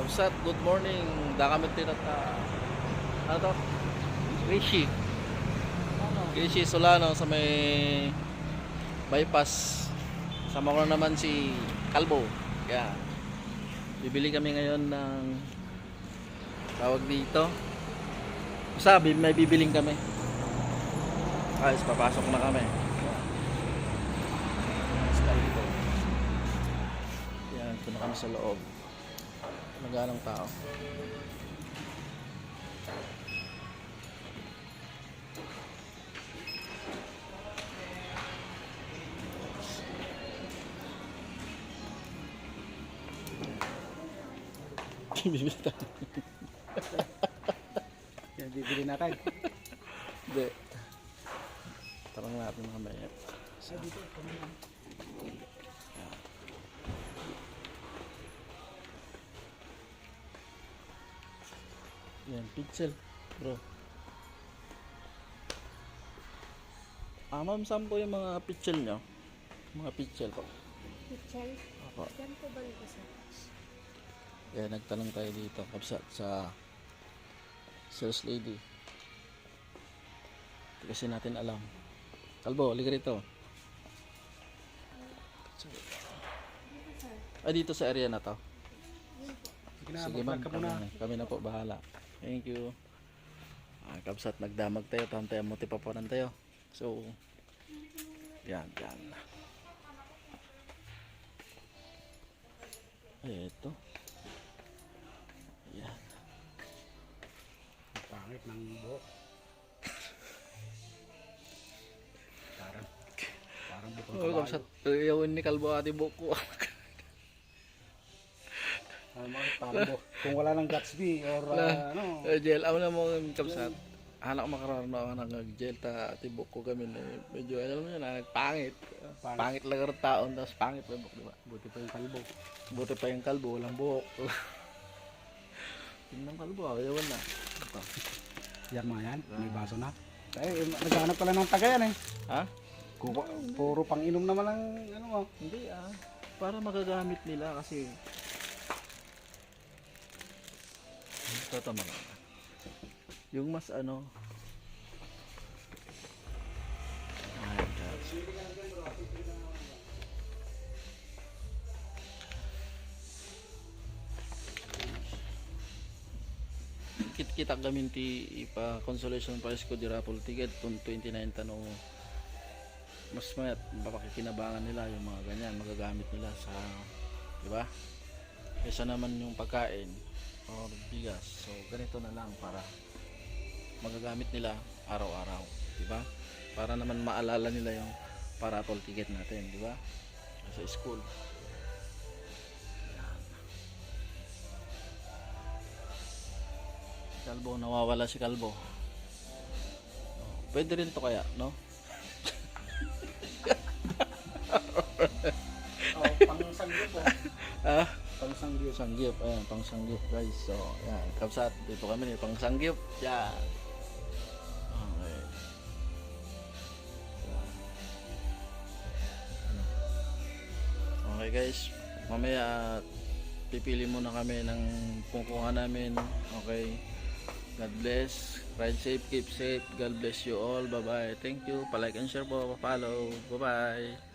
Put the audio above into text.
Upsat, good morning. Da kami tinat na ano to? Rishi. Rishi Solano sa may bypass. Sama ko na naman si Kalbo. Kaya bibili kami ngayon ng tawag dito. Sabi, may bibiling kami. Ayos, papasok na kami. Yan, ito na kami sa loob. Maganang tao. Bibili tayo. Yan, bibili natin. Hindi. Tarang natin mamaya. Sa Yan, pixel, bro. Ah, ma'am, saan po yung mga pixel nyo? Mga pixel po. Kitchen? Ako. Yan po ba nito sir? Kaya nagtanong tayo dito kapsat sa sales lady. Hindi kasi natin alam. Kalbo, liga rito. Ah, dito sa area na to. Sige ma'am, kami, muna. kami na po bahala. Thank you. Ah, kapsat, nagdamag tayo. Tantay mo tipaponan tayo. So, yan, yan. Ito. Yan. Pangit ng buhok. Parang, parang bukong Oh, kabayo. kapsat, yawin ni Kalbo ati. Ano, parang buhok. Kung wala ng Gatsby or uh, ano, Eh, Jel, amo na mo kapsat. Anak makararno ako ng nag-gel ta ati buko kami na medyo alam mo yun, ah, pangit. Pangit. Pangit lang ang taon, tapos pangit na buhok, di ba? buti pa yung kalbo. Buti pa yung kalbo, walang buhok. Tingnan kalbo, ayawan na. Ito. Yan mga yan, may baso na. Eh, naghanap pala ng taga yan eh. Ha? Kuko, puro pang inom naman ang ano oh. Hindi ah. Para magagamit nila kasi ito tama ka. Yung mas ano Ay, God. kit kita gamin ti ipa consolation prize ko di raffle ticket tun 29 tanong mas mayat mapakikinabangan nila yung mga ganyan magagamit nila sa di ba kaysa naman yung pagkain or bigas so ganito na lang para magagamit nila araw-araw di ba para naman maalala nila yung paraffle ticket natin di ba sa school. Kalbo, nawawala si Kalbo. Oh, Pwede rin to kaya, no? Pang sanggip. Ayan, pang sanggip guys. So, yan. Kapsat, dito kami ni pang sanggip. Yan. Okay. Okay guys, mamaya pipili muna kami ng kungkungan namin. Okay. God bless. Ride safe, keep safe. God bless you all. Bye-bye. Thank you. Palike and share po. Pa-follow. Bye-bye.